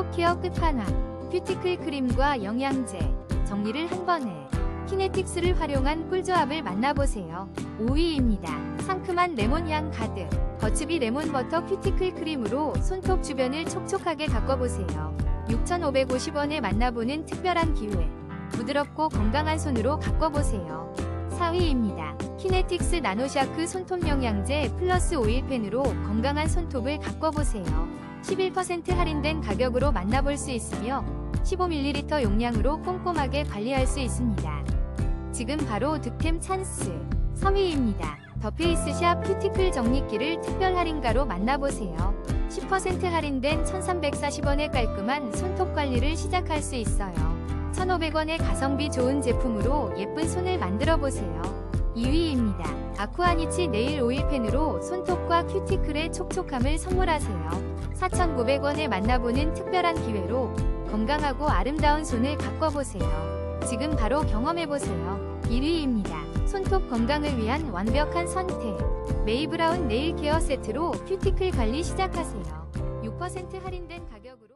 손톱 케어 끝판왕 큐티클 크림과 영양제 정리를 한 번에 키네틱스를 활용한 꿀조합을 만나보세요. 5위입니다. 상큼한 레몬 향 가득 버츠비 레몬 버터 큐티클 크림으로 손톱 주변을 촉촉하게 가꿔보세요. 6,550원에 만나보는 특별한 기회. 부드럽고 건강한 손으로 가꿔보세요. 4위입니다. 키네틱스 나노샤크 손톱 영양제 플러스 오일펜으로 건강한 손톱을 가꿔보세요. 11% 할인된 가격으로 만나볼 수 있으며 15ml 용량으로 꼼꼼하게 관리할 수 있습니다. 지금 바로 득템 찬스 3위입니다. 더 페이스샵 큐티클 정리기를 특별 할인가로 만나보세요. 10% 할인된 1340원의 깔끔한 손톱 관리를 시작할 수 있어요. 1500원의 가성비 좋은 제품으로 예쁜 손을 만들어 보세요. 2위입니다. 아쿠아니치 네일 오일 펜으로 손톱과 큐티클의 촉촉함을 선물하세요. 4,900원에 만나보는 특별한 기회로 건강하고 아름다운 손을 가꿔보세요. 지금 바로 경험해보세요. 1위입니다. 손톱 건강을 위한 완벽한 선택. 메이브라운 네일 케어 세트로 큐티클 관리 시작하세요. 6% 할인된 가격